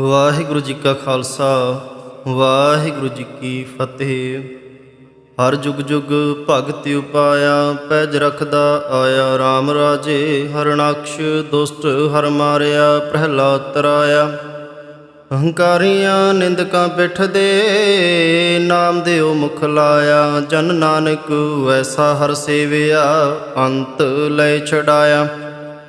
ਵਾਹਿਗੁਰੂ ਜੀ ਕਾ ਖਾਲਸਾ, ਵਾਹਿਗੁਰੂ ਜੀ ਕੀ ਫਤਿਹ। ਹਰ ਜੁਗ ਜੁਗ ਭਗਤਿ ਉਪਾਇਆ, ਪੈਜ ਰਖਦਾ ਆਇਆ RAM ਰਾਜੇ ਹਰਨਾਕਸ਼ ਦੁਸ਼ਟ ਹਰ ਮਾਰਿਆ, ਪ੍ਰਹਿਲਾਦ ਤਰਾਇਆ। ਹੰਕਾਰੀਆਂ ਨਿੰਦਕਾਂ ਪਿੱਠ ਦੇ ਨਾਮ ਦਿਓ ਮੁਖ ਲਾਇਆ। ਜਨ ਨਾਨਕ ਐਸਾ ਹਰ ਸੇਵਿਆ, ਅੰਤ ਲੈ ਛਡਾਇਆ।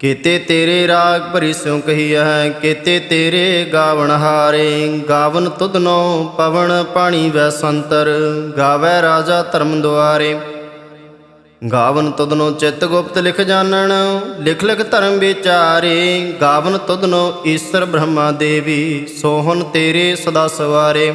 ਕੀਤੇ ਤੇਰੇ ਰਾਗ ਭਰੀ ਸਿਉ ਕਹੀਐ, ਕੀਤੇ ਤੇਰੇ ਗਾਵਣ ਹਾਰੇ, ਗਾਵਨ ਤੁਧਨੋ ਪਵਨ ਪਾਣੀ ਵੈ ਸੰਤਰ, ਗਾਵੇ ਰਾਜਾ ਧਰਮ ਦੁਆਰੇ। ਗਾਵਨ ਤੁਧਨੋ ਚਿੱਤ ਗੁਪਤ ਲਿਖ ਜਾਣਨ, ਲਿਖ ਲਿਖ ਧਰਮ ਵਿਚਾਰੇ, ਗਾਵਨ ਤੁਧਨੋ ਈਸ਼ਰ ਬ੍ਰਹਮਾ ਦੇਵੀ, ਸੋਹਣ ਤੇਰੇ ਸਦਾ ਸਵਾਰੇ।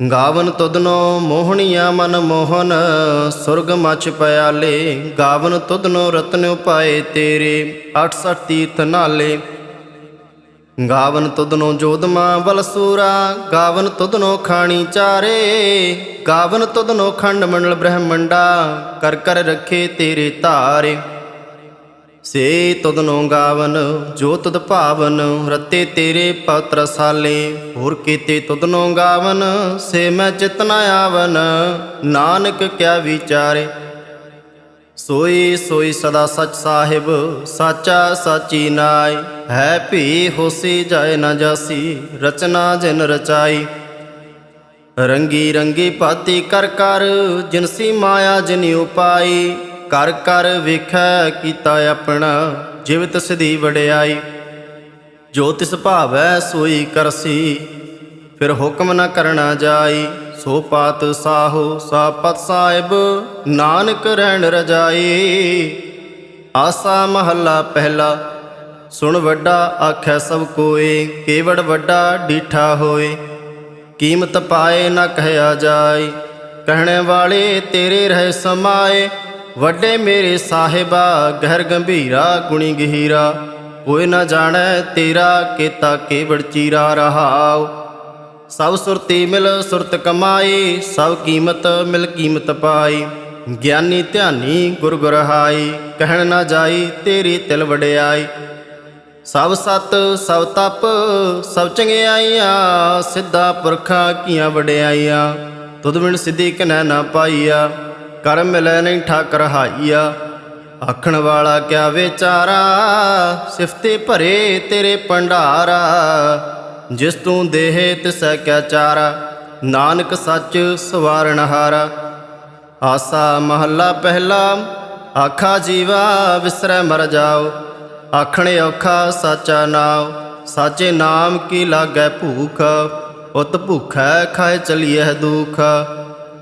ਗਾਵਨ ਤੁਧਨੋ ਮੋਹਣੀਆਂ ਮਨ ਮੋਹਨ, ਸੁਰਗ ਮਚ ਪਿਆਲੇ। ਗਾਵਨ ਤੁਧਨੋ ਰਤਨ ਉਪਾਏ ਤੇਰੇ 68 ਤੀਰਥ ਨਾਲੇ। ਗਾਵਨ ਤੁਧਨੋ ਜੋਦਮਾ ਬਲਸੂਰਾ, ਗਾਵਨ ਤੁਧਨੋ ਖਾਣੀ ਚਾਰੇ। ਗਾਵਨ ਤੁਧਨੋ ਖੰਡ ਮੰਡਲ ਬ੍ਰਹਮੰਡਾ, ਕਰ ਕਰ ਰੱਖੇ ਤੇਰੇ ਧਾਰੇ। ਸੇ ਤੁਧਨੋ ਗਾਵਨ, ਜੋ ਤੁਧ ਭਾਵਨ, ਰਤੇ ਤੇਰੇ ਪਤਰ ਸਾਲੇ ਹੋਰ ਕੀਤੇ ਤੁਧਨੋ ਗਾਵਨ, ਸੇ ਮੈਂ ਚਿਤਨਾ ਆਵਨ, ਨਾਨਕ ਕਿਆ ਵਿਚਾਰੇ। ਸੋਈ ਸੋਈ ਸਦਾ ਸਚ ਸਾਹਿਬ, ਸਾਚਾ ਸਾਚੀ ਨਾਈ ਹੈ ਭੀ ਹੋਸੀ ਜਾਏ ਨਾ ਜਾਸੀ, ਰਚਨਾ ਜਿਨ ਰਚਾਈ। ਰੰਗੀ ਰੰਗੀ ਪਾਤੀ ਕਰ ਕਰ ਜਿਨਸੀ ਮਾਇਆ ਜਿਨ ਉਪਾਈ। ਕਰ ਕਰ ਵੇਖੈ ਕੀਤਾ ਆਪਣਾ, ਜਿਵਤ ਸਦੀ ਵਡਿਆਈ। ਜੋ ਤਿਸ ਭਾਵੈ ਸੋਈ ਕਰਸੀ, ਫਿਰ ਹੁਕਮ ਨਾ ਕਰਨਾ ਜਾਈ। ਸੋ ਪਾਤ ਸਾਹੋ ਸਾਪਤ ਸਾਹਿਬ, ਨਾਨਕ ਰਹਿਣ ਰਜਾਈ। ਆਸਾ ਮਹੱਲਾ ਪਹਿਲਾ, ਸੁਣ ਵੱਡਾ ਆਖੈ ਸਭ ਕੋਏ ਕੇਵੜ ਵੱਡਾ ਡੀਠਾ ਹੋਏ, ਕੀਮਤ ਪਾਏ ਨਾ ਕਹਿਆ ਜਾਏ ਕਹਿਣ ਵਾਲੇ ਤੇਰੇ ਰਹਿ ਸਮਾਏ ਵੱਡੇ ਮੇਰੇ ਸਾਹਿਬਾ, ਗਹਿਰ ਗੰਭੀਰਾ, ਗੁਣੀ ਗਹੀਰਾ। ਕੋਈ ਨਾ ਜਾਣੈ ਤੇਰਾ ਕੀਤਾ ਕੇਵੜ ਚੀਰਾ ਰਹਾਉ। ਸਭ ਸੁਰਤੀ ਮਿਲ ਸੁਰਤ ਕਮਾਈ, ਸਭ ਕੀਮਤ ਮਿਲ ਕੀਮਤ ਪਾਈ। ਗਿਆਨੀ ਧਿਆਨੀ ਗੁਰ ਗੁਰਹਾਈ, ਕਹਿਣ ਨਾ ਜਾਈ ਤੇਰੀ ਤਿਲ ਵਡਿਆਈ। ਸਭ ਸਤ, ਸਭ ਤਪ, ਸਭ ਚੰਗਿਆਈਆਂ, ਸਿੱਧਾ ਪੁਰਖਾਂ ਕੀਆਂ ਵਡਿਆਈਆਂ। ਤੁਧ ਬਿਨ ਸਿੱਧੀ ਕਨੈ ਨਾ ਪਾਈਆ। ਕਰ ਮਿਲੈ ਨਹੀਂ ਠਾਕਰ ਹਾਈਆ। ਆਖਣ ਵਾਲਾ ਕਿਆ ਵਿਚਾਰਾ? ਸਿਫਤੇ ਭਰੇ ਤੇਰੇ ਭੰਡਾਰਾ। ਜਿਸ ਤੂੰ ਦੇਹ ਤਿਸੈ ਕਿਆ ਚਾਰਾ? ਨਾਨਕ ਸੱਚ ਸਵਾਰਣ ਹਾਰਾ। ਆਸਾ ਮਹੱਲਾ ਪਹਿਲਾ, ਆਖਾ ਜੀਵਾ ਵਿਸਰੈ ਮਰ ਜਾਓ। ਆਖਣੇ ਔਖਾ ਸਾਚਾ ਨਾਮ ਸਾਚੇ ਨਾਮ ਕੀ ਲਾਗੈ ਭੂਖ? ਉਤ ਭੁਖੈ ਖਾਏ ਚਲੀਐ ਦੁਖ।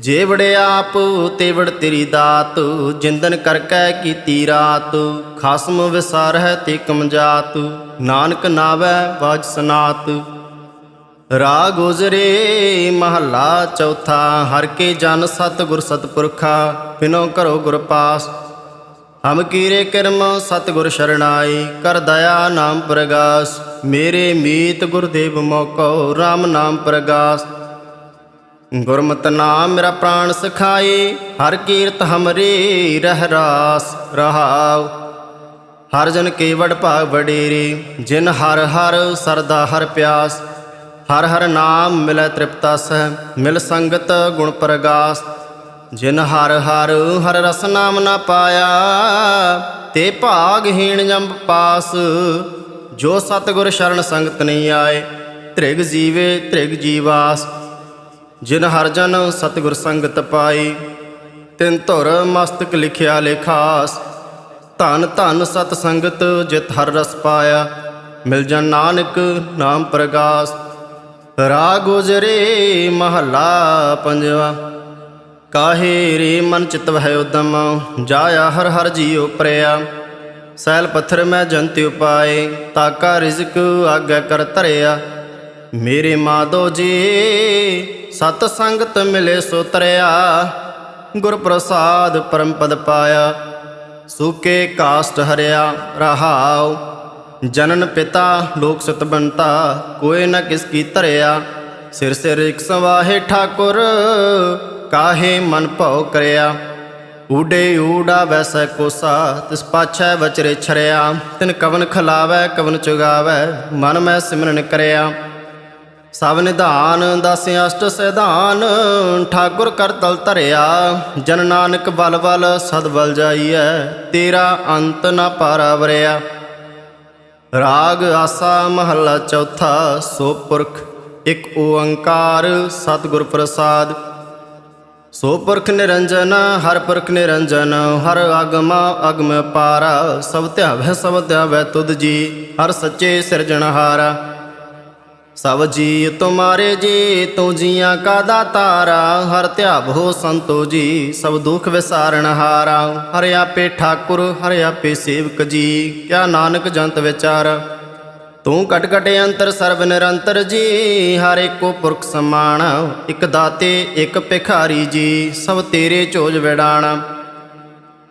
ਜੇ ਵੜੇ ਆਪ, ਤੇ ਵੜ ਤੇਰੀ ਦਾਤ, ਜਿੰਦਨ ਕਰ ਕੈ ਕੀਤੀ ਰਾਤ। ਖਸਮ ਵਿਸਾਰ ਤੇ ਕਮਜਾਤ, ਨਾਨਕ ਨਾਵੈ ਬਾਜ ਸਨਾਤ। ਰਾਗ ਗੁਜਰੇ ਮਹੱਲਾ ਚੌਥਾ, ਹਰ ਕੇ ਜਨ ਸਤਗੁਰ ਸਤਪੁਰਖਾ ਬਿਨੋ ਕਰੋ ਗੁਰ ਪਾਸ। ਹਮ ਕੀਰੇ ਕਰਮ ਸਤ ਸ਼ਰਣਾਈ, ਕਰ ਦਇਆ ਨਾਮ ਪ੍ਰਗਾਸ। ਮੇਰੇ ਮੀਤ ਗੁਰਦੇਵ ਮੋਕੋ RAM ਨਾਮ ਪ੍ਰਗਾਸ। ਗੁਰਮਤਿ ਨਾਮ ਮੇਰਾ ਪ੍ਰਾਣ ਸਖਾਏ, ਹਰ ਕੀਰਤ ਹਮਰੇ ਰਹਿ ਰਾਸ ਰਹਾਉ। ਹਰ ਜਨ ਕੇਵੜ ਭਾਗ ਵਡੇਰੇ, ਜਿਨ ਹਰ ਹਰ ਸਰਦਾ ਹਰ ਪਿਆਸ। ਹਰ ਹਰ ਨਾਮ ਮਿਲੈ ਤ੍ਰਿਪਤਾ ਤ੍ਰਿਪਤਸ ਮਿਲ ਸੰਗਤ ਗੁਣ ਪ੍ਰਗਾਸ। ਜਿਨ ਹਰ ਹਰ ਹਰ ਰਸ ਨਾਮ ਨਾ ਪਾਇਆ, ਤੇ ਭਾਗਹੀਣ ਜੰਬ ਪਾਸ। ਜੋ ਸਤਿਗੁਰ ਸ਼ਰਨ ਸੰਗਤ ਨਹੀਂ ਆਏ, ਤ੍ਰਿਗ ਜੀਵੇ ਤ੍ਰਿਗ ਜੀਵਾਸ। ਜਿਨ ਹਰ ਜਨ ਸਤਿਗੁਰ ਸੰਗਤ ਪਾਈ, ਤਿਨ ਧੁਰ ਮਸਤਕ ਲਿਖਿਆ ਲੇਖਾਸ ਧਨ ਧਨ ਸਤ ਸੰਗਤ ਜਿਤ ਹਰ ਰਸ ਪਾਇਆ, ਮਿਲ ਜਨ ਨਾਨਕ ਨਾਮ ਪ੍ਰਗਾਸ। ਰਾ ਗੁਜਰੇ ਮਹੱਲਾ ਪੰਜਵਾ, ਕਾਹੇ ਰੇ ਮਨ ਚਿਤ ਵਹਿ ਉਦਮ, ਜਾਇਆ ਹਰ ਹਰ ਜੀਉ ਪ੍ਰਿਆ। ਸੈਲ ਪੱਥਰ ਮੈਂ ਜੰਤ ਉਪਾਏ, ਤਾਕਾ ਰਿਜ਼ਕ ਆਗੇ ਕਰ ਧਰਿਆ। ਮੇਰੇ ਮਾਦੋ ਜੀ, ਸਤ ਸੰਗਤ ਮਿਲੇ ਸੋ ਤਰਿਆ ਗੁਰ ਪ੍ਰਸਾਦ ਪਰਮ ਪਦ ਪਾਇਆ, ਸੂਕੇ ਕਾਸਟ ਹਰਿਆ ਰਹਾਉ, ਜਨਨ ਪਿਤਾ ਲੋਕ ਸਤ ਬੰਤਾ, ਕੋਈ ਨ ਕਿਸ ਕੀ ਧਰਿਆ, ਸਿਰ ਸਿਰ ਇਕ ਸਵਾਹੇ ਠਾਕੁਰ, ਕਾਹੇ ਮਨ ਭਉ ਕਰਿਆ, ਊਡੇ ਊੜਾ ਵੈਸੈ ਕੋਸਾ, ਤਿਸ ਪਾਛੈ ਵਚਰੇ ਛਰਿਆ, ਤਿਨ ਕਵਨ ਖਲਾਵੈ, ਕਵਨ ਚੁਗਾਵੈ, ਮਨ ਮੈਂ ਸਿਮਰਨ ਕਰਿਆ ਸਭ ਨਿਧਾਨ ਦਸ ਅਸ਼ਟ ਸਿਧਾਨ, ਠਾਕੁਰ ਕਰ ਤਲ ਧਰਿਆ। ਜਨ ਨਾਨਕ ਬਲ ਬਲ ਸਦ ਬਲ ਜਾਈਐ, ਤੇਰਾ ਅੰਤ ਨਾ ਪਾਰਾ ਵਰਿਆ। ਰਾਗ ਆਸਾ ਮਹੱਲਾ ਚੌਥਾ, ਸੋ ਪੁਰਖ ਇਕ ਓੰਕਾਰ, ਸਤਿਗੁਰ ਪ੍ਰਸਾਦ। ਸੋ ਪੁਰਖ ਨਿਰੰਜਨ, ਹਰ ਪੁਰਖ ਨਿਰੰਜਨ, ਹਰ ਆਗਮ ਅਗਮ ਪਾਰਾ। ਸਭ ਧਿਆਵੈ ਸਭ ਧਿਆਵੈ ਤੁਧ ਜੀ, ਹਰ ਸੱਚੇ ਸਿਰਜਣਹਾਰਾ। ਸਭ ਜੀ ਤੁਮਾਰੇ ਜੀ ਤੂੰ ਜੀਆਂ ਕਾ ਦਾਤਾਰਾ। ਹਰ ਧਿਆਵ ਹੋ ਸੰਤੋ ਜੀ, ਸਭ ਦੁਖ ਵਿਸਾਰਨ ਹਾਰਾ। ਹਰਿ ਆਪੇ ਠਾਕੁਰ, ਹਰਿ ਆਪੇ ਸੇਵਕ ਜੀ, ਕਿਆ ਨਾਨਕ ਜੰਤ ਵਿਚਾਰ। ਤੂੰ ਘਟ ਘਟ ਅੰਤਰ, ਸਰਬ ਨਿਰੰਤਰ ਜੀ, ਹਰ ਏਕੋ ਪੁਰਖ ਸਮਾਨ। ਇਕ ਦਾਤੇ, ਇੱਕ ਭਿਖਾਰੀ ਜੀ, ਸਭ ਤੇਰੇ ਝੋਜ ਵਿਡਾਣਾ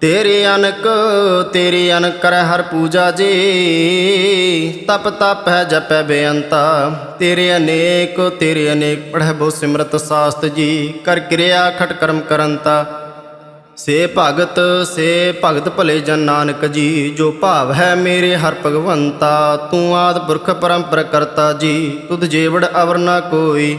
ਤੇਰੇ ਅਨਕ ਤੇਰੇ ਅਨਕ ਕਰੈ ਹਰ ਪੂਜਾ ਜੀ। ਤਪ ਤਪ ਹੈ, ਜਪੈ ਬੇਅੰਤਾ। ਤੇਰੇ ਅਨੇਕ ਤੇਰੇ ਅਨੇਕ ਪੜ੍ਹੈ ਬਹੁ ਸਿਮਰਤ ਸਾਸਤ ਜੀ। ਕਰ ਕਿਰਿਆ ਖਟ ਕਰਮ ਕਰੰਤਾ। ਸੇ ਭਗਤ ਸੇ ਭਗਤ ਭਲੇ ਜਨ ਨਾਨਕ ਜੀ। ਜੋ ਭਾਵ ਹੈ ਮੇਰੇ ਹਰ ਭਗਵੰਤਾ, ਤੂੰ ਆਦ ਪੁਰਖ ਪਰੰਪਰ ਕਰਤਾ ਜੀ। ਤੁਧ ਜੀਵੜ ਅਵਰ ਨਾ ਕੋਈ।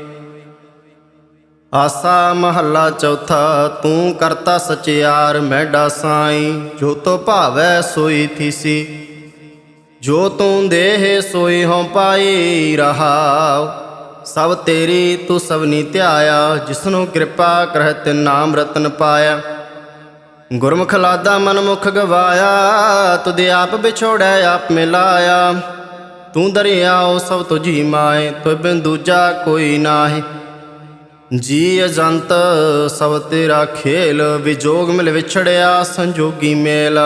ਆਸਾ ਮਹੱਲਾ ਚੌਥਾ, ਤੂੰ ਕਰਤਾ ਸਚਿਆਰ ਮੈਡਾ ਸਾਈ ਜੋ ਤੋ ਭਾਵੈ ਸੋਈ ਥੀਸੀ। ਜੋ ਤੂੰ ਦੇਹ ਸੋਈ ਹਉ ਪਾਈ ਰਹਾਉ, ਸਭ ਤੇਰੀ ਤੂੰ ਸਭਨੀ ਧਿਆਇਆ, ਜਿਸਨੂੰ ਕਿਰਪਾ ਕਰਹਿ ਤੇ ਨਾਮ ਰਤਨ ਪਾਇਆ। ਗੁਰਮੁਖ ਲਾਦਾ ਮਨ ਮੁਖ ਗਵਾਇਆ, ਤੁਧ ਆਪ ਵਿਛੋੜੈ, ਆਪ ਮਿਲਾਇਆ। ਤੂੰ ਦਰਿਆਓ ਸਭ ਤੁਝੀ ਮਾਏ ਤੋਇ ਬਿਨ ਦੂਜਾ ਕੋਈ ਨਾਹੀ। ਜੀ ਅਜੰਤ, ਸਭ ਤੇਰਾ ਖੇਲ ਵਿਜੋਗ ਮਿਲ ਵਿਛੜਿਆ ਸੰਜੋਗੀ ਮੇਲ।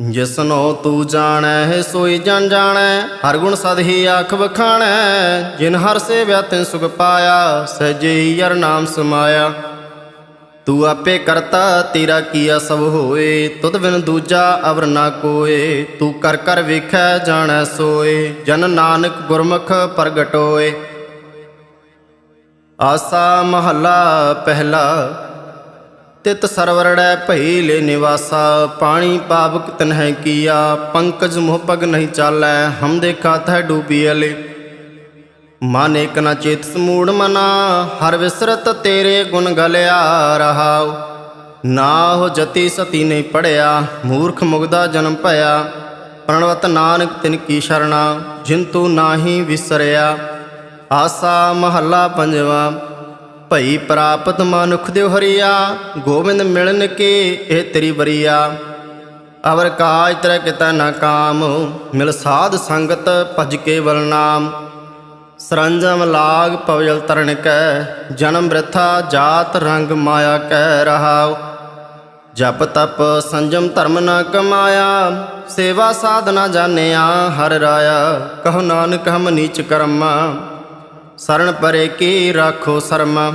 ਜਿਸਨੋ ਤੂੰ ਜਾਣੈ, ਸੋਈ ਜਨ ਜਾਣੈ, ਹਰ ਗੁਣ ਸਦ ਹੀ ਆਖ ਵਖਾਣੈ। ਜਿਨ ਹਰ ਸੇਵਿਆ ਤਿਨ ਸੁਖ ਪਾਇਆ, ਸਹਿਜੇ ਹੀ ਨਾਮ ਸਮਾਇਆ। ਤੂੰ ਆਪੇ ਕਰਤਾ, ਤੇਰਾ ਕੀਆ ਸਭ ਹੋਏ। ਤੁਧ ਬਿਨ ਦੂਜਾ ਅਵਰ ਨਾ ਕੋਏ। ਤੂੰ ਕਰ ਕਰ ਵੇਖੈ, ਜਾਣੈ ਸੋਏ। ਜਨ ਨਾਨਕ ਗੁਰਮੁਖ ਪ੍ਰਗਟੋਏ। ਆਸਾ ਮਹੱਲਾ ਪਹਿਲਾ, ਤਿਤ ਸਰਵਰੜੈ ਭਈ ਲੈ ਨਿਵਾਸਾ, ਪਾਣੀ ਪਾਵਕ ਤਨਹਿ ਕੀਆ, ਪੰਕਜ ਮੋਹ ਪਗ ਨਹੀਂ ਚਾਲੈ, ਹਮ ਦੇਖਾ ਥੈ ਡੂਬੀ ਅਲੇ। ਮਨ ਇਕ ਨ ਚੇਤ ਸਮੂੜ ਮਨਾ, ਹਰ ਵਿਸਰਤ ਤੇਰੇ ਗੁਣ ਗਲਿਆ ਰਹਾਉ। ਨਾ ਹੋ ਜਤੀ ਸਤੀ ਨਹੀਂ ਪੜਿਆ, ਮੂਰਖ ਮੁਗਦਾ ਜਨਮ ਭਇਆ। ਪ੍ਰਣਵਤ ਨਾਨਕ ਤਿਨ ਕੀ ਸ਼ਰਣਾ, ਜਿਨ ਤੂੰ ਨਾਹੀ ਵਿਸਰਿਆ। ਆਸਾ ਮਹੱਲਾ ਪੰਜਵਾ। ਭਈ ਪ੍ਰਾਪਤ ਮਨੁਖ ਦਿਉ ਹਰੀਆ, ਗੋਬਿੰਦ ਮਿਲਨ ਕੇ ਇਹ ਤੇਰੀ ਬਰੀਆ ਅਵਰ ਕਾਜ ਤਰ ਕਿਤਾ ਨਾ ਕਾਮ, ਮਿਲ ਸਾਧ ਸੰਗਤ ਭਜ ਕੇ ਬਲਨਾਮ ਸਰੰਜਮ ਲਾਗ ਪਵਜਲ ਤਰਨ ਕੈ, ਜਨਮ ਬ੍ਰਿਥਾ ਜਾਤ ਰੰਗ ਮਾਇਆ ਕਹਿ ਰਹਾਉ। ਜਪ ਤਪ ਸੰਜਮ ਧਰਮ ਨਾ ਕਮਾਇਆ, ਸੇਵਾ ਸਾਧਨਾ ਜਾਣਿਆ ਹਰ ਰਾਇਆ। ਕਹੋ ਨਾਨਕ ਹਮ ਨੀਚ ਕਰਮਾ। ਸਰਣ ਪਰੇ ਕੀ ਰਾਖੋ ਸਰਮਾ?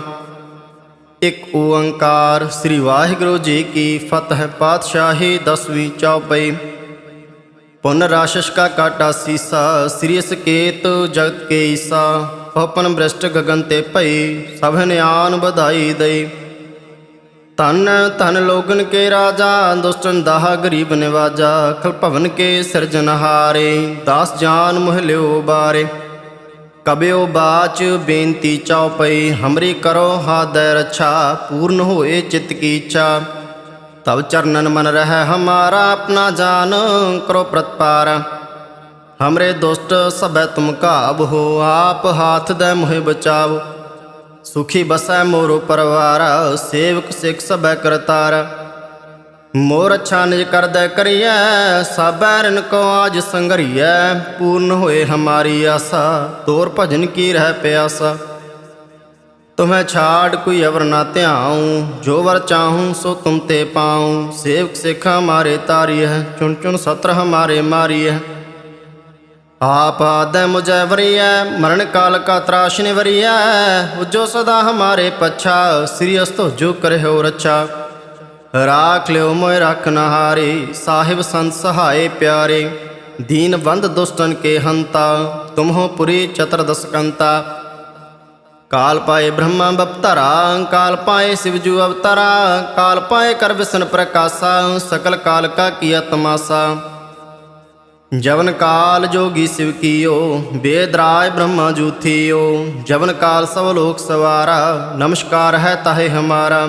ਇਕ ਓੰਕਾਰ ਸ੍ਰੀ ਵਾਹਿਗੁਰੂ ਜੀ ਕੀ ਫਤਿਹ, ਪਾਤਸ਼ਾਹੀ ਦਸਵੀਂ ਚੌਪਈ। ਪੁਨ ਰਾਸ਼ਸ਼ ਕਾ ਕਾਟਾ ਸੀਸਾ, ਸ੍ਰੀ ਸਕੇਤ ਜਗਤ ਕੇ ਈਸਾ ਪਵਨ ਬ੍ਰਿਸ਼ਟ ਗਗਨ ਤੇ ਭਈ ਸਭ ਨਿਆਨ ਵਧਾਈ ਦਈ। ਤਨ ਤਨ ਲੋਗਨ ਕੇ ਰਾਜਾ ਦੁਸ਼ਟਨ ਦਾਹ ਗਰੀਬ ਨਿਵਾਜਾ। ਖਲ ਭਵਨ ਕੇ ਸਿਰਜਨਹਾਰੇ ਦਾਸ ਜਾਨ ਮੁਹਲਿਓ ਬਾਰੇ। ਕਬਿਓ ਬਾਚ ਬੇਨਤੀ ਚਉਪਈ ਹਮਰੀ ਕਰੋ ਹਾਦੈ ਰਛਾ, ਪੂਰਨ ਹੋਏ ਚਿਤ ਕੀ ਇੱਛਾ। ਤਬ ਚਰਨਨ ਮਨ ਰਹਿ, ਹਮਾਰਾ ਆਪਣਾ ਜਾਨ, ਕਰੋ ਪ੍ਰਤਪਾਰ। ਹਮਰੇ ਦੁਸ਼ਟ ਸਭੈ ਤੁਮ ਕਾਬ ਹੋ, ਆਪ ਹਾਥ ਦੇ ਮੋਹਿ ਬਚਾਵ। ਸੁਖੀ ਬਸੈ ਮੋਰੋ ਪਰਵਾਰ, ਸੇਵਕ ਸਿਖ ਸਭੈ ਕਰਤਾਰ। ਮੋਰ ਅੱਛਾ ਨਿਜ ਕਰਦੈ ਕਰੀਐ ਸਾਬੈ ਰਿਨ ਕੋ ਆਜ ਸੰਗਰੀਐ, ਪੂਰਨ ਹੋਏ ਹਮਾਰੀ ਆਸਾ, ਤੋਰ ਭਜਨ ਕੀ ਰਹਿ ਪਿਆਸਾ। ਤੁਮੈ ਛਾੜ ਕੋਈ ਅਵਰ ਨਾ ਧਿਆਉ, ਜੋ ਵਰ ਚਾਹੂੰ ਸੋ ਤੁਮ ਤੇ ਪਾਉ। ਸੇਵਕ ਸਿੱਖਾ ਹਮਾਰੇ ਤਾਰੀ ਚੁਣ ਚੁਣ ਸਤਰ ਹਮਾਰੇ ਮਾਰੀ ਆਪ ਆਦੈ ਮੁਝੈ ਵਰੀਐ, ਮਰਨ ਕਾਲ ਕਾ ਤਰਾਸ਼ ਨੇ ਵਰੀਐ ਉਜੋ ਸਦਾ ਹਮਾਰੇ ਪਛਾ, ਸ੍ਰੀ ਅਸਤੋ ਜੋ ਕਰਿਓ ਰੱਛਾ। ਰਾਖ ਲਿਓ ਮੋਇ ਰੱਖ ਨਹਾਰੇ ਸਾਹਿਬ ਸੰਤ ਸਹਾਏ ਪਿਆਰੇ ਦੀਨ ਬੰਦ ਦੁਸ਼ਟਨ ਕੇ ਹੰਤਾ ਤੁਮਹੋ ਪੁਰੀ ਚਤਰਦਸ ਕੰਤਾ ਕਾਲ ਪਾਏ ਬ੍ਰਹਮਾ ਬਪਤਰਾ ਕਾਲ ਪਾਏ ਸਿਵਜੂ ਅਵਤਰਾ ਕਾਲ ਪਾਏ ਕਰ ਵਿਸ਼ਨ ਪ੍ਰਕਾਸ਼ਾ ਸਕਲ ਕਾਲ ਕਾ ਕੀਆ ਤਮਾਸਾ ਜਵਨ ਕਾਲ ਜੋਗੀ ਸਿਵ ਕੀਓ ਵੇਦ ਰਾਜ ਬ੍ਰਹਮਾ ਜੂਥੀਓ ਜਵਨ ਕਾਲ ਸਭ ਲੋਕ ਸਵਾਰਾ ਨਮਸਕਾਰ ਹੈ ਤਾਹੇ ਹਮਾਰਾ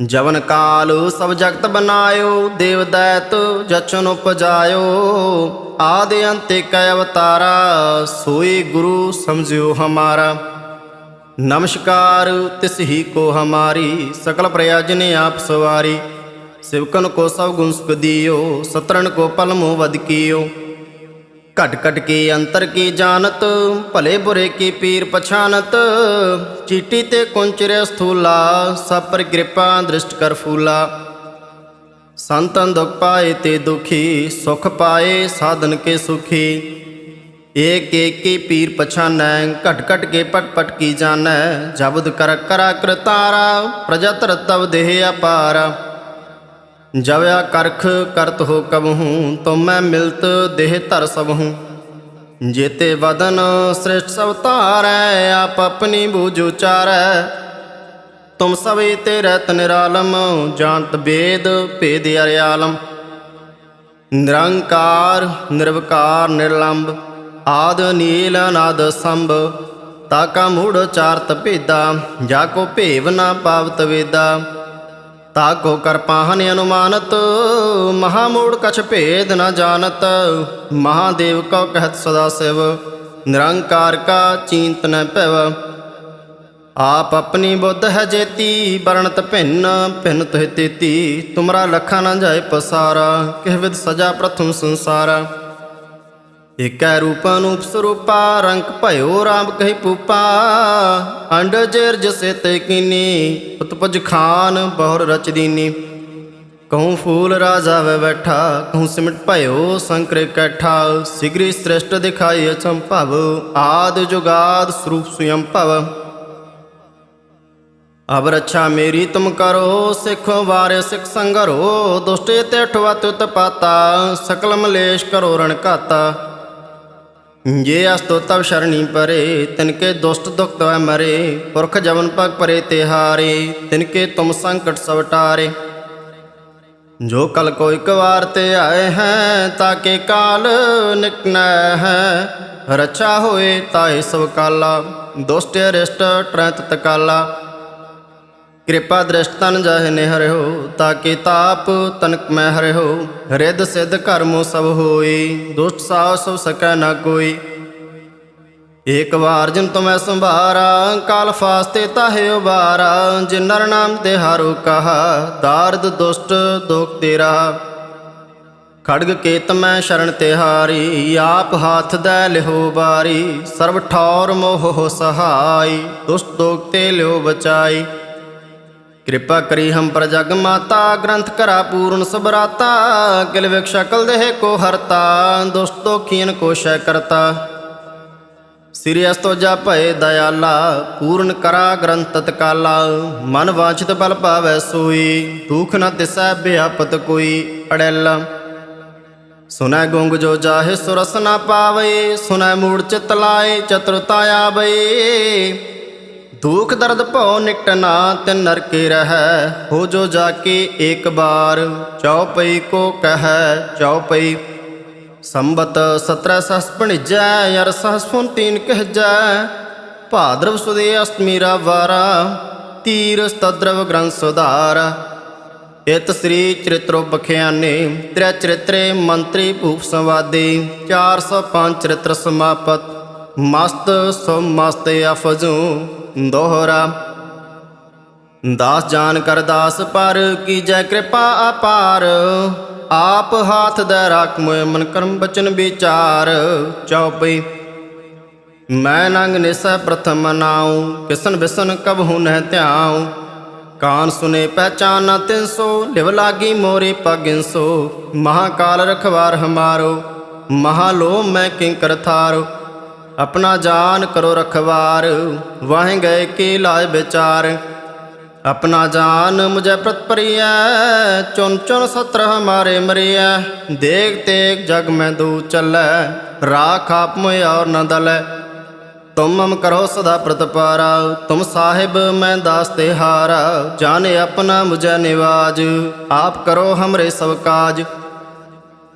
ਜਵਨ ਕਾਲ ਸਭ ਜਗਤ ਬਨਾਇਓ, ਦੇਵ ਦੈਤ ਜਚਨ ਉਪਜਾਇਓ। ਆਦਿ ਅੰਤੇ ਕੈ ਅਵਤਾਰਾ, ਸੋਈ ਗੁਰੂ ਸਮਝਿਓ ਹਮਾਰਾ। ਨਮਸਕਾਰ, ਤਿਸ ਹੀ ਕੋ ਹਮਾਰੀ, ਸਕਲ ਪ੍ਰਯਾਜਨ ਆਪ ਸਵਾਰੀ। ਸਿਵਕਨ ਕੋ ਸਭ ਗੁਣ ਸੁਖ ਦਿਓ ਸਤਰਨ ਕੋ ਪਲ ਮੋਹ ਵਦ ਕੀਓ। ਘਟ ਘਟ ਕੇ ਅੰਤਰ ਕੀ ਜਾਣਤ, ਭਲੇ ਬੁਰੇ ਕੀ ਪੀਰ ਪਛਾਨਤ। ਚੀਟੀ ਤੇ ਕੁੰਚਰੇ ਸਥੂਲਾ, ਸਭ ਪਰ ਕਿਰਪਾ ਦ੍ਰਿਸ਼ਟ ਕਰ ਫੂਲਾ। ਸੰਤਨ ਦੁਖ ਪਾਏ ਤੇ ਦੁਖੀ, ਸੁਖ ਪਾਏ ਸਾਧਨ ਕੇ ਸੁਖੀ। ਏਕ ਏਕ ਕੀ ਪੀਰ ਪਛਾਨੈ, ਘਟ ਘਟ ਕੇ ਪਟ ਪਟ ਕੀ ਜਾਣੈ। ਜਬਦ ਕਰ ਕਰਾ ਕਰਤਾਰਾ ਪ੍ਰਜਾ ਤਰਤਵ ਦੇਹ ਅਪਾਰਾ ਜਵਿਆ ਕਰਖ ਕਰਤ ਹੋ ਕਬਹੂ ਤੁਮ ਮੈਂ ਮਿਲਤ ਦੇਹ ਧਰ ਸਭਹੂ। ਜੇਤੇ ਵਦਨ ਸ੍ਰਿਸ਼ਟ ਸਭ ਧਾਰੈ, ਆਪ ਆਪਣੀ ਬੂਝ ਉਚਾਰੈ। ਤੁਮ ਸਵੇ ਤੇ ਰਹਿਤ ਨਿਰਾਲਮ, ਜਾਣਤ ਬੇਦ ਭੇਦ ਅਰਿਆਲਮ। ਨਿਰੰਕਾਰ, ਨਿਰਵਕਾਰ ਨਿਰਲੰਭ ਆਦ, ਨੀਲ, ਅਨਾਦ, ਸੰਭ। ਤਾਕਾ ਮੂੜ ਚਾਰਤ ਭੇਦਾ, ਜਾ ਕੋ ਭੇਵ ਨਾ ਪਾਵਤ ਵੇਦਾ। ਤਾ ਕੋ ਅਨੁਮਾਨਤ ਮਹਾ ਮੂੜ ਕਛ ਭੇਦ ਨ ਜਾਣਤ। ਮਹਾਦੇਵ ਕੋ ਕਹਿਤ ਸਦਾ ਸਿਵ, ਨਿਰੰਕਾਰ ਕਾ ਚਿੰਤ ਭਵ। ਆਪ ਆਪਣੀ ਬੁੱਧ ਹੈ ਜੇਤੀ, ਵਰਣਤ ਭਿੰਨ ਭਿੰਨ ਤੁਹਿ ਤੇਤੀ। ਤੁਮਰਾ ਲਖਾ ਨ ਜਾਏ ਪਸਾਰਾ, ਕਿਹ ਵਿਦ ਸਜਾ ਪ੍ਰਥਮ ਸੰਸਾਰਾ। ਏਕੈ ਰੂਪ ਅਨੂਪ ਸਰੂਪਾ, ਰੰਗ ਭਇਓ ਰਾਮ ਕਹੀ ਪੂਪਾ ਅੰਡ ਜੇਰ ਜਸੇ ਤੇ ਕੀਨੀ, ਉਤਪਜ ਖਾਨ ਬਹੁਰ ਰਚ ਦੀਨੀ। ਕਹੂੰ ਫੂਲ ਰਾਜਾ ਵੇ ਬੈਠਾ, ਕਹੂੰ ਸਿਮਟ ਭਇਓ ਸੰਕਰੇ ਕੈਠਾ। ਸਿਗਰੀ ਸ੍ਰੇਸ਼ਟ ਦਿਖਾਈ ਅਚੰਭਵ ਆਦ ਜੁਗਾਦ ਸਰੂਪ ਸੁਯੰ ਭਵ। ਅਬ ਰੱਛਾ ਮੇਰੀ ਤੁਮ ਕਰੋ, ਸਿੱਖੋ ਵਾਰੇ ਸਿੱਖ ਸੰਗਰੋ। ਦੁਸ਼ਟੇ ਤੇ ਠਵਤ ਤਪਾਤਾ ਸਕਲ ਮਲੇਸ਼ ਕਰੋ ਰਣ ਘਾਤਾ। ਜੇ ਅਸਤੋ ਤਵ ਸ਼ਰਣੀ ਪਰੇ, ਤਿਨਕੇ ਦੁਸ਼ਟ ਦੁਖਤ ਵੈ ਮਰੇ, ਪੁਰਖ ਜਵਨ ਪਗ ਪਰੇ ਤਿਹਾਰੇ, ਤਿਨਕੇ ਤੁਮ ਸੰਕਟ ਸਵਟਾਰੇ ਜੋ ਕਲ ਕੋ ਇੱਕ ਵਾਰ ਤੇ ਆਏ ਹੈ, ਤਾਕੇ ਕਾਲ ਨਿਕਨੈ ਹੈ। ਰੱਛਾ ਹੋਏ ਤਾਏ ਸਭ ਕਾਲਾ, ਦੁਸ਼ਟ ਅਰਿਸ਼ਟ ਟਰੰਤ ਤਕਾਲਾ। ਕਿਰਪਾ ਦ੍ਰਿਸ਼ਟ ਤਨ ਜਾਹਿ ਨੇ ਹਰਿਓ ਤਾਕੇ ਤਾਪ ਤਨਕ ਮੈਂ ਹਰਿਓ ਰਿੱਧ ਸਿੱਧ ਕਰਮੋ ਸਭ ਹੋਈ, ਦੁਸ਼ਟ ਸਾਹ ਸਭ ਸਕੈ ਨਾ ਕੋਈ। ਏਕ ਵਾਰ ਜਿਨ ਤੁਮੈ ਸੰਭਾਰਾ, ਕਾਲ ਫਾਸਤੇ ਤਾਹੇ ਉਬਾਰਾ। ਜਿਨ ਨਰ ਨਾਮ ਤੇ ਹਾਰੋ ਕਹਾ, ਦਾਰਦ ਦੁਸ਼ਟ ਦੁਖ ਤੇਰਾ। ਖੜਗ ਕੇਤ ਮੈਂ ਸ਼ਰਨ ਤੇ ਹਾਰੀ, ਆਪ ਹਾਥ ਦੈ ਲਿਹੋ ਬਾਰੀ। ਸਰਬ ਠੌਰ ਮੋਹ ਸਹਾਈ, ਦੁਸ਼ਟ ਦੁਖ ਤੇ ਲਿਓ ਬਚਾਈ। ਕਿਰਪਾ ਕਰੀ ਹਮ ਪਰ ਜਗ ਮਾਤਾ, ਗ੍ਰੰਥ ਕਰਾ ਪੂਰਨ ਸਬਰਾਤਾ ਕਿਲ ਵਿਕ ਸ਼ਕਲ ਦੇਹ ਕੋ ਹਰਤਾ, ਦੁਸ਼ਟ ਦੋਖੀਨ ਕੋ ਸ਼ੈ ਕਰਤਾ। ਸਿਰਿ ਅਸਤੋ ਜਾ ਭਏ ਦਇਆਲਾ, ਪੂਰਨ ਕਰਾ ਗ੍ਰੰਥ ਤਤਕਾਲਾ, ਮਨ ਵਾਂਛਿਤ ਬਲ ਪਾਵੈ ਸੋਈ, ਦੁਖ ਨ ਤਿਸੈ ਬਿਆਪਤ ਕੋਈ ਅੜੈਲ। ਸੁਨੈ ਗੁੰਗ ਜੋ ਜਾਹੇ ਸੁਰਸ ਨਾ ਪਾਵੇ, ਸੁਨੈ ਮੂੜ ਚਿਤ ਲਾਏ, ਚਤੁਰਤਾ ਆਵੇ। ਦੁਖ ਦਰਦ ਭਉ ਨਿਕਟਨਾ ਤਿਨ ਨਰਕੇ ਰਹੈ, ਹੋ ਜੋ ਜਾ ਕੇ ਏਕ ਬਾਰ। ਚਉਪਈ ਕੋ ਕਹੈ ਚਉਪਈ ਸੰਬਤ 17 ਅਰ ਸਹਸ ਫੁਨ ਤੀਨ ਕਹਿਜੈ। ਭਾਦਰਵ ਸੁਦੇ ਅਸ਼ਟਮੀ ਰਾ ਵਾਰਾ ਤੀਰ ਸਤਦਰਵ ਗ੍ਰੰਥ ਸੁਧਾਰ। ਇਤ ਸ੍ਰੀ ਚਰਿਤ੍ਰੋ ਬਖਿਆਨੇ, ਤ੍ਰੈ ਚਰਿਤਰੇ ਮੰਤਰੀ ਭੂਪ ਸੰਵਾਦੇ 405 ਚਰਿਤ੍ਰ ਸਮਾਪਤ। ਮਸਤ ਸੋ ਮਸਤ ਅਫਜੂ ਦੋਹਰਾ। ਦਾਸ ਜਾਨ ਕਰ ਦਾਸ ਪਰ ਕੀਜੈ ਕਿਰਪਾ ਅਪਾਰ। ਆਪ ਹਾਥ ਦਾ ਰਾਖ ਮੋਇ ਮਨ ਕਰਮ ਬਚਨ ਵਿਚਾਰ। ਚਉਪਈ ਮੈਂ ਨੰਗ ਨਿਸੈ ਪ੍ਰਥਮ ਨਾਉ, ਕਿਸਨ ਬਿਸਨ ਕਬ ਹੁ ਨਹਿ ਧਿਆਉ। ਕਾਨ ਸੁਨੇ ਪਹਿਚਾਨ ਨਾ ਸੋ, ਲਿਵ ਲਾਗੀ ਮੋਰੇ ਪਗਿਨਸੋ ਮਹਾਕਾਲ ਰਖਵਾਰ ਹਮਾਰੋ ਮਹਾਲੋ ਮੈਂ ਕਿੰਕਰ ਥਾਰੋ। ਆਪਣਾ ਜਾਨ ਕਰੋ ਰਖਵਾਰ ਵਾਹੇ ਗਏ ਕੀ ਲਾਜ ਵਿਚਾਰ। ਆਪਣਾ ਜਾਨ ਮੁਝੇ ਪ੍ਰਤਪਰਿਐ ਚੁਨ ਚੁਨ ਸਤਰ ਹਮਾਰੇ ਮਰਿਐ। ਦੇਖ ਤੇਗ ਜਗ ਮੈਂ ਦੂ ਚੱਲੈ, ਰਾਖ ਆਪ ਮੋਇ ਔਰ ਨ ਦਲੈ। ਤੁਮ ਮਮ ਕਰੋ ਸਦਾ ਪ੍ਰਤਪਾਰਾ, ਤੁਮ ਸਾਹਿਬ ਮੈਂ ਦਾਸ ਤੇ ਹਾਰਾ। ਜਾਣੇ ਆਪਣਾ ਮੁਝੇ ਨਿਵਾਜ, ਆਪ ਕਰੋ ਹਮਰੇ ਸਭ ਕਾਜ।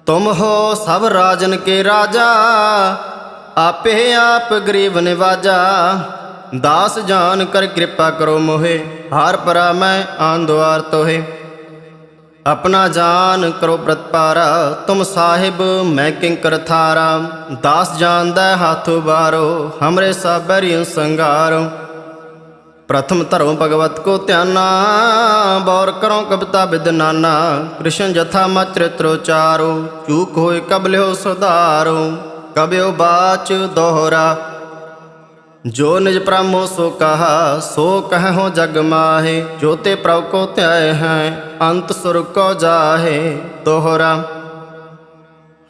ਤੁਮ ਹੋ ਸਭ ਰਾਜਨ ਕੇ ਰਾਜਾ ਆਪੇ ਆਪ ਗਰੀਬ ਨਿਵਾਜਾ, ਦਾਸ ਜਾਨ ਕਰ ਕਿਰਪਾ ਕਰੋ ਮੋਹੇ, ਹਾਰ ਪਰਾ ਮੈਂ ਆਨ ਦੁਆਰ ਤੋਹੇ। ਆਪਣਾ ਜਾਨ ਕਰੋ ਪ੍ਰਤਪਾਰਾ, ਤੁਮ ਸਾਹਿਬ ਮੈਂ ਕਿੰਕਰ ਥਾਰਾ। ਦਾਸ ਜਾਣਦਾ ਹੱਥ ਬਾਰੋ ਹਮਰੇ ਸਾਬਰਿ ਸੰਗਾਰੋ। ਪ੍ਰਥਮ ਧਰਮ ਭਗਵਤ ਕੋ ਧਿਆਨਾ, ਬੌਰ ਕਰੋ ਕਬਤਾ ਬਿਦ ਨਾਨਾ। ਕ੍ਰਿਸ਼ਨ ਜਥਾ ਮਚਰਿਤ੍ਰੋ ਚਾਰੋ, ਚੂਕ ਹੋਏ ਕਬਲਿਓ ਸੁਧਾਰੋ। ਕਬਿਓ ਬਾਚ ਦੋਹਰਾ। ਜੋ ਨਿਜ ਪ੍ਰਮੋ ਸੋ ਕਹਾ, ਸੋ ਕਹੋ ਜਗ ਮਾਹੇ। ਜੋ ਤੇ ਪ੍ਰਭ ਕੋ ਧਿਆਏ ਹੈ, ਅੰਤ ਸੁਰ ਕੋ ਜਾਹੇ ਦੋਹਰਾ।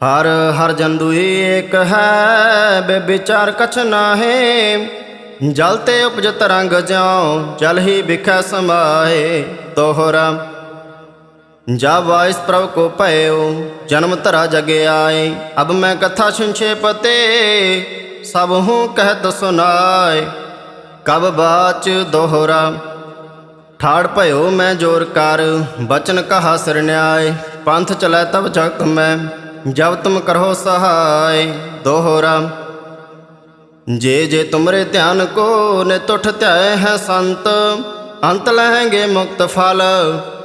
ਹਰ ਹਰ ਜਨ ਦੁਈ ਏਕ ਹੈ ਬੇ ਵਿਚਾਰ ਕਛ ਨਾਹੇ। ਜਲ ਤੇ ਉਪਜਤ ਰੰਗ ਜਾਉ, ਜਲ ਹੀ ਬਿਖੈ ਸਮਾਏ ਦੋਹਰਾ। ਜਾ ਵਾਇਸ ਪ੍ਰਭ ਕੋ ਭਇਓ ਜਨਮ ਧਰਾ ਜਗ ਆਏ ਅਬ ਮੈਂ ਕਥਾ ਸੰਛੇਪਤੇ ਸਭ ਹੂੰ ਕਹਿਤ ਸੁਨਾਏ ਕਬ ਬਾਚ ਦੋਹਰਾ ਠਾੜ ਭਇਓ ਮੈਂ ਜੋਰ ਕਰ ਬਚਨ ਕਹਾ ਸਰਨਿਆਏ ਪੰਥ ਚਲੈ ਤਬ ਜਗਤ ਮੈਂ ਜਬ ਤੁਮ ਕਰੋ ਸਹਾਇ ਦੋਹਰਾ ਜੇ ਜੇ ਤੁਮਰੇ ਧਿਆਨ ਕੋ ਨੇ ਤੁਠ ਧਿਆਏ ਹੈ ਸੰਤ ਅੰਤ ਲਹਿੰਗੇ ਮੁਕਤ ਫਲ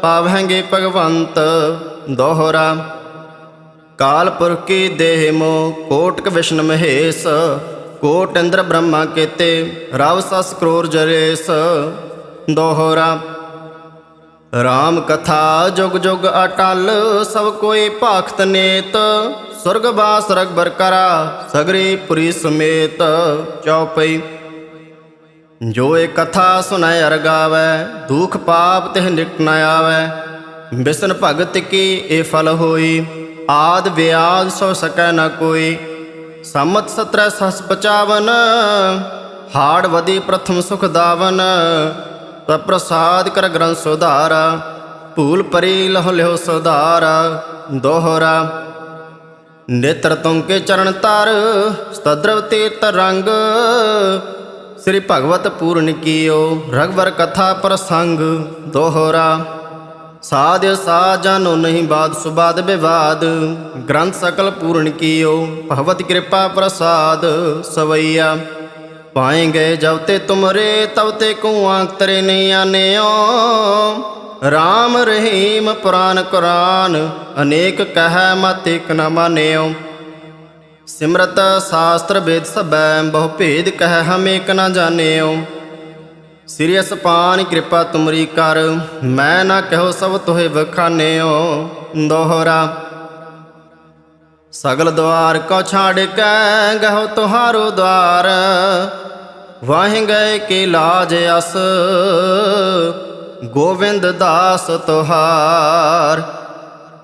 ਪਾਵਹਿੰਗੇ ਭਗਵੰਤ ਦੋਹਰਾ। ਕਾਲ ਪੁਰਖ ਕੀ ਦੇਹ ਮੋ ਕੋਟਕ ਵਿਸ਼ਨ ਮਹੇਸ਼। ਕੋਟ ਇੰਦਰ ਬ੍ਰਹਮਾ ਕੇਤੇ, ਰਵ ਸਸ ਕਰੋਰ ਜਰੇਸ। ਦੋਹਰਾ, ਰਾਮ ਕਥਾ ਜੁਗ ਜੁਗ ਅਟਲ, ਸਭ ਕੋਈ ਭਾਖਤ ਨੇਤ। ਸੁਰਗ ਬਾਸ ਰਗਬਰ ਕਰਾ, ਸਗਰੀ ਪੁਰੀ ਸਮੇਤ। ਚਉਪਈ ਜੋ ਇਹ ਕਥਾ ਸੁਨੈ ਅਰ ਗਾਵੈ, ਦੁਖ ਪਾਪ ਤਿਹ ਨਿਕ ਨ ਆਵੈ। ਬਿਸਨ ਭਗਤ ਕੀ ਇਹ ਫਲ ਹੋਈ, ਆਦ ਵਿਆਦ ਸੋ ਸਕੈ ਨ ਕੋਈ। ਸੰਮਤ 17 ਸਸ 55 ਹਾੜ ਵਦੀ ਪ੍ਰਥਮ ਸੁਖ ਦਾਵਨ। ਤ ਪ੍ਰਸਾਦ ਕਰ ਗ੍ਰੰਥ ਸੁਧਾਰਾ, ਭੂਲ ਪਰੀ ਲਹੁ ਲਿਓ ਸੁਧਾਰ, ਦੋਹਰਾ। ਨੇਤਰ ਤੁੰਕੇ ਚਰਨ ਤਰ, ਸਤਦਰਵ ਤੀਰਤ ਰੰਗ ਸ੍ਰੀ ਭਗਵਤ ਪੂਰਨ ਕੀਓ ਰਗਵਰ ਕਥਾ ਪ੍ਰਸੰਗ ਦੋਹਰਾ। ਸਾਧ ਸਾਜਨੋ ਨਹੀਂ ਬਾਦ, ਸੁਬਾਦ ਵਿਵਾਦ ਗ੍ਰੰਥ ਸਕਲ ਪੂਰਨ ਕੀਓ ਭਗਵਤ ਕਿਰਪਾ ਪ੍ਰਸਾਦ ਸਵਈਆ। ਪਾਏਂਗੇ ਜਬ ਤੇ ਤੁਮਰੇ, ਤਬ ਤੇ ਕੋ ਅੰਤਰੇ ਨਹੀਂ ਆਨਿਓ। RAM ਰਹੀਮ ਪੁਰਾਨ ਕੁਰਾਨ, ਅਨੇਕ ਕਹਿ ਮਤ ਇਕ ਨ ਮਾਨਿਓ। ਸਿਮਰਤ ਸ਼ਾਸਤਰ ਵੇਦ ਸਬੈ ਬਹੁ ਭੇਦ ਕਹਿ ਹਮ ਏਕ ਨ ਜਾਣਿਓ। ਸ੍ਰੀ ਅਸਪਾਨ ਕਿਰਪਾ ਤੁਮਰੀ ਕਰ, ਮੈਂ ਨਾ ਕਹੋ ਸਭ ਤੋਹਿ ਬਖਾਨਿਓ ਦੋਹਰਾ, ਸਗਲ ਦਵਾਰ ਕੋ ਛਾੜ ਕੇ, ਗਹੋ ਤੁਹਾਰੋ ਦਵਾਰ। ਵਾਹਿ ਗਏ ਕੀ ਲਾਜ ਅਸ, ਗੋਵਿੰਦ ਦਾਸ ਤੁਹਾਰ।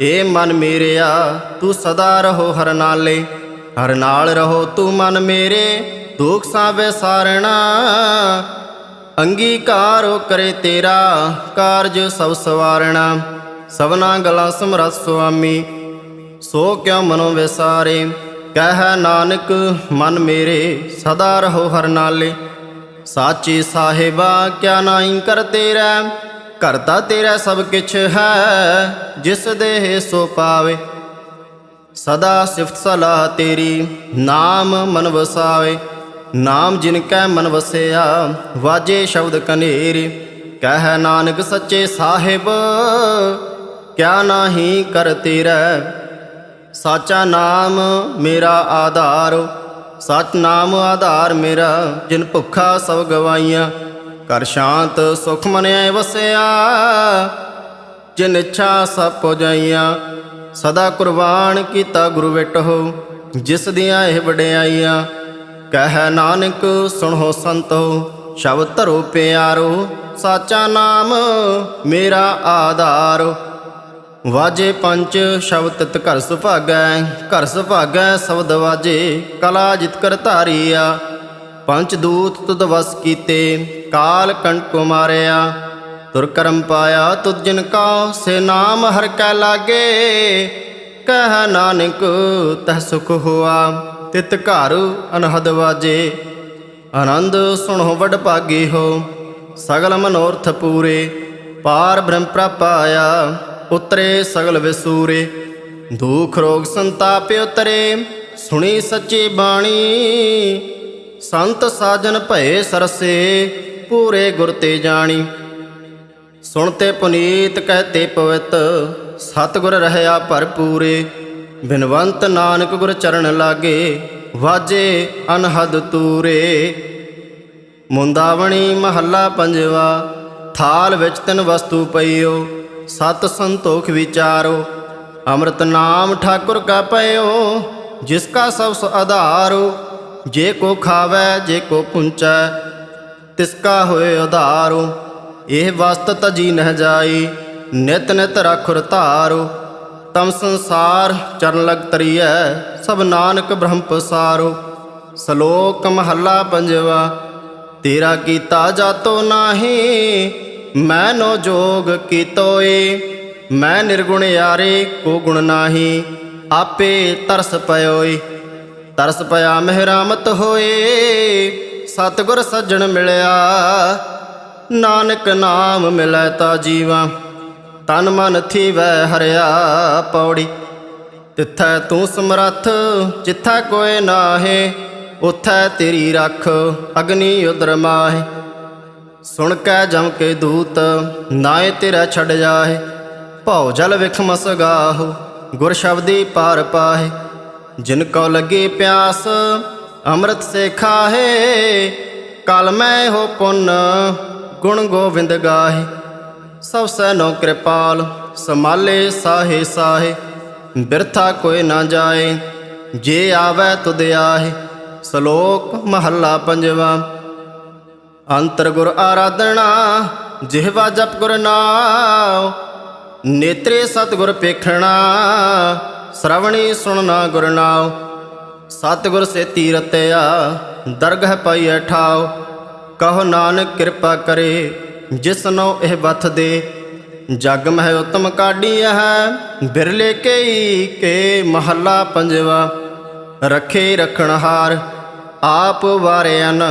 ਏ ਮਨ ਮੇਰਿਆ, ਤੂੰ ਸਦਾ ਰਹੋ ਹਰ ਨਾਲੇ। ਹਰ ਨਾਲ ਰਹੋ ਤੂੰ ਮਨ ਮੇਰੇ, ਦੁਖ ਸਾਵੇ ਸਾਰਣਾ। ਅੰਗੀਕਾਰੋ ਕਰੇ ਤੇਰਾ, ਕਾਰਜ ਸਭ ਸਵਾਰਣਾ। ਸਭਨਾ ਗਲਾ ਸਮਰਤ ਸੁਆਮੀ, ਸੋ ਕਿਉ ਮਨੋ ਵਿਸਾਰੇ। ਕਹਿ ਨਾਨਕ, ਮਨ ਮੇਰੇ, ਸਦਾ ਰਹੋ ਹਰ ਨਾਲੇ। ਸਾਚੀ ਸਾਹਿਬਾ, ਕਿਆ ਨਾਹੀ ਕਰ ਤੇਰਾ। ਕਰਤਾ ਤੇਰਾ ਸਭ ਕਿਛ ਹੈ, ਜਿਸ ਦੇਹ ਸੋ ਪਾਵੇ। ਸਦਾ ਸਿਫਤ ਸਲਾਹ ਤੇਰੀ, ਨਾਮ ਮਨ ਵਸਾਵੇ। ਨਾਮ ਜਿਨ ਕੈ ਮਨ ਵਸਿਆ, ਵਾਜੇ ਸ਼ਬਦ ਕਨੇਰੀ। ਕਹਿ ਨਾਨਕ ਸੱਚੇ ਸਾਹਿਬ, ਕਿਆ ਨਾਹੀ ਕਰ ਤੇਰਾ। ਸਾਚਾ ਨਾਮ ਮੇਰਾ ਆਧਾਰ ਸਚ ਨਾਮ ਆਧਾਰ ਮੇਰਾ, ਜਿਨ ਭੁੱਖਾ ਸਭ ਗਵਾਈਆਂ। ਕਰ ਸ਼ਾਂਤ ਸੁਖ ਮਨਿਆ ਵਸਿਆ। ਜਿਨ ਇੱਛਾ ਸਭ ਪੁਜਾਈਆਂ, ਸਦਾ ਕੁਰਬਾਨ ਕੀਤਾ ਗੁਰੂ ਵਿਟਹੁ। ਜਿਸ ਦੀਆਂ ਇਹ ਵਡਿਆਈਆਂ, ਕਹਿ ਨਾਨਕ ਸੁਣੋ ਸੰਤੋ ਸ਼ਬਦ ਧਰੋ ਪਿਆਰੋ, ਸਾਚਾ ਨਾਮ ਮੇਰਾ ਆਧਾਰ। ਵਾਜੇ ਪੰਚ ਸ਼ਬਦ ਤਿਤ ਘਰ ਸੁਭਾਗੈ ਘਰ ਸੁਭਾਗੈ ਸ਼ਬਦ ਵਾਜੇ ਕਲਾ ਜਿਤ ਕਰ ਧਾਰੀਆ ਪੰਚ ਦੂਤ ਤੁਧ ਵਸ ਕੀਤੇ, ਕਾਲ ਕੰਟ ਮਾਰਿਆ ਤੁਰ ਕਰਮ ਪਾਇਆ ਤੁਧ ਜਿਨ ਕਾ ਸੇ ਨਾਮ ਹਰ ਕੈ ਲਾਗੇ। ਕਹਿ ਨਾਨਕ, ਤਹ ਸੁਖ ਹੋਆ, ਤਿਤ ਘਰ ਅਨਹਦ ਵਾਜੇ। ਆਨੰਦ ਸੁਣੋ ਵਡ ਭਾਗੀ ਹੋ, ਸਗਲ ਮਨੋਰਥ ਪੂਰੇ। ਪਾਰ ਬ੍ਰਹਮ ਪ੍ਰਪਾਇਆ, ਉਤਰੇ ਸਗਲ ਵਿਸੂਰੇ। ਦੁਖ ਰੋਗ ਸੰਤਾਪ ਉਤਰੇ, ਸੁਣੀ ਸੱਚੀ ਬਾਣੀ। ਸੰਤ ਸਾਜਨ ਭਏ ਸਰਸੇ, ਪੂਰੇ ਗੁਰ ਤੇ ਜਾਣੀ। ਸੁਣਤੇ ਪੁਨੀਤ ਕਹਤੇ ਪਵਿੱਤ, ਸਤਿਗੁਰ ਰਹਿਆ ਭਰਪੂਰੇ। ਬਿਨਵੰਤ ਨਾਨਕ ਗੁਰ ਚਰਨ ਲਾਗੇ, ਵਾਜੇ ਅਨਹਦ ਤੂਰੇ। ਮੁੰਦਾਵਣੀ ਮਹੱਲਾ ਪੰਜਵਾ, ਥਾਲ ਵਿੱਚ ਤਿੰਨ ਵਸਤੂ ਪਈਓ, ਸਤ ਸੰਤੋਖ ਵਿਚਾਰੋ। ਅੰਮ੍ਰਿਤ ਨਾਮ ਠਾਕੁਰ ਕਾ ਪਇਓ, ਜਿਸ ਕਾ ਸਭ ਆਧਾਰੋ। ਜੇ ਕੋ ਖਾਵੈ, ਜੇ ਕੋ ਪੁੰਚੈ ਤਿਸ ਕਾ ਹੋਏ ਆਧਾਰੋ ਇਹ ਵਸਤ ਤਜੀ ਨਹਿ ਜਾਈ, ਨਿਤ ਨਿਤ ਰਖੁਰ ਧਾਰੋ ਤਮ ਸੰਸਾਰ ਚਰਨ ਲਗ ਤਰੀਐ, ਸਭ ਨਾਨਕ ਬ੍ਰਹਮ ਪਸਾਰੋ। ਸ਼ਲੋਕ ਮਹੱਲਾ ਪੰਜਵਾ, ਤੇਰਾ ਕੀਤਾ ਜਾਤੋ ਨਾਹੀ ਮੈਨੋ ਜੋਗ ਕੀਤੋਏ, ਮੈਂ ਨਿਰਗੁਣ ਯਾਰੇ ਕੋ ਗੁਣ ਨਾਹੀ, ਆਪੇ ਤਰਸ ਪਇਓਏ। ਤਰਸ ਪਿਆ ਮਹਿਰਾਮਤ ਹੋਏ, ਸਤਿਗੁਰ ਸੱਜਣ ਮਿਲਿਆ। ਨਾਨਕ ਨਾਮ ਮਿਲੈ ਤਾ ਜੀਵਾ, ਤਨ ਮਨ ਥੀਵੈ ਹਰਿਆ ਪੌੜੀ। ਤਿੱਥੈ ਤੂੰ ਸਮਰੱਥ, ਜਿੱਥੈ ਕੋਏ ਨਾਹੇ, ਉਥੈ ਤੇਰੀ ਰੱਖ, ਅਗਨੀ ਉਦਰ ਮਾਹੇ। ਸੁਣ ਕੈ ਜਮ ਕੇ ਦੂਤ, ਨਾਏ ਤੇਰਾ ਛੱਡ ਜਾਹੇ। ਭਉ ਜਲ ਵਿਖਮਸ ਗਾਹੋ ਗੁਰ ਸ਼ਬਦੀ ਪਾਰ ਪਾਹੇ। ਜਿਨ ਕੋ ਲੱਗੀ ਪਿਆਸ, ਅੰਮ੍ਰਿਤ ਸੇ ਖਾਹੇ ਕਲ ਮੈਂ ਹੋ ਪੁੰਨ, ਗੁਣ ਗੋਵਿੰਦ ਗਾਹੇ। ਸਭ ਸੈਨੋ ਕਿਰਪਾਲ, ਸਮਾਲੇ ਸਾਹੇ ਸਾਹੇ। ਬਿਰਥਾ ਕੋਈ ਨਾ ਜਾਏ, ਜੇ ਆਵੈ ਤੁਧ ਆਹੇ। ਸ਼ਲੋਕ ਮਹੱਲਾ ਪੰਜਵਾ, ਅੰਤਰ ਗੁਰ ਆਰਾਧਨਾ, ਜਿਹਵਾ ਜਪ ਗੁਰ ਨਾਮ ਨੇਤਰੇ ਸਤਿਗੁਰ ਪੇਖਣਾ ਸ਼ਰਵਣੀ ਸੁਣਨਾ ਗੁਰ ਨਾਮ ਸਤਿਗੁਰ ਸੇਤੀ ਰਤਿਆ ਦਰਗਹ ਪਾਈਐ ਠਾਉ। ਕਹੋ ਨਾਨਕ ਕਿਰਪਾ ਕਰੇ ਜਿਸਨੋ ਇਹ ਬਥ ਦੇ। ਜਗ ਮਹਿ ਉਤਮ ਕਾਢੀ ਹੈ ਬਿਰਲੇ ਕਈ ਕੇ ਮਹੱਲਾ ਪੰਜਵਾ। ਰਖੇ ਰਖਣਹਾਰ ਆਪ ਵਾਰਿਆਨ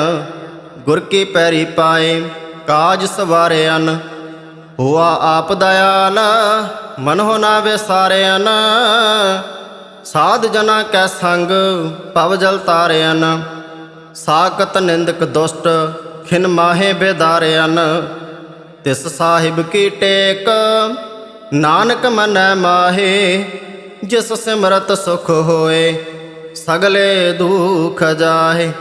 ਗੁਰ ਕੀ ਪੈਰੀ ਪਾਏ, ਕਾਜ ਸਵਾਰਿਆਨ ਹੋਆ ਆਪ ਦਇਆਲ ਮਨ ਹੋ ਨਾ ਵਿਸਾਰਿਆਨ ਸਾਧ ਜਨਾ ਕੈ ਸੰਗ, ਭਵ ਜਲ ਤਾਰਿਆਨ ਸਾਕਤ ਨਿੰਦਕ ਦੁਸ਼ਟ, ਖਿਨ ਮਾਹੇ ਬੇਦਾਰਿਆਨ ਤਿਸ ਸਾਹਿਬ ਕੀ ਟੇਕ, ਨਾਨਕ ਮਨੈ ਮਾਹੇ, ਜਿਸ ਸਿਮਰਤ ਸੁਖ ਹੋਏ, ਸਗਲੇ ਦੁਖ ਜਾਹੇ।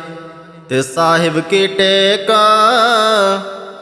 ਤੇ ਸਾਹਿਬ ਕੀ ਟੇਕ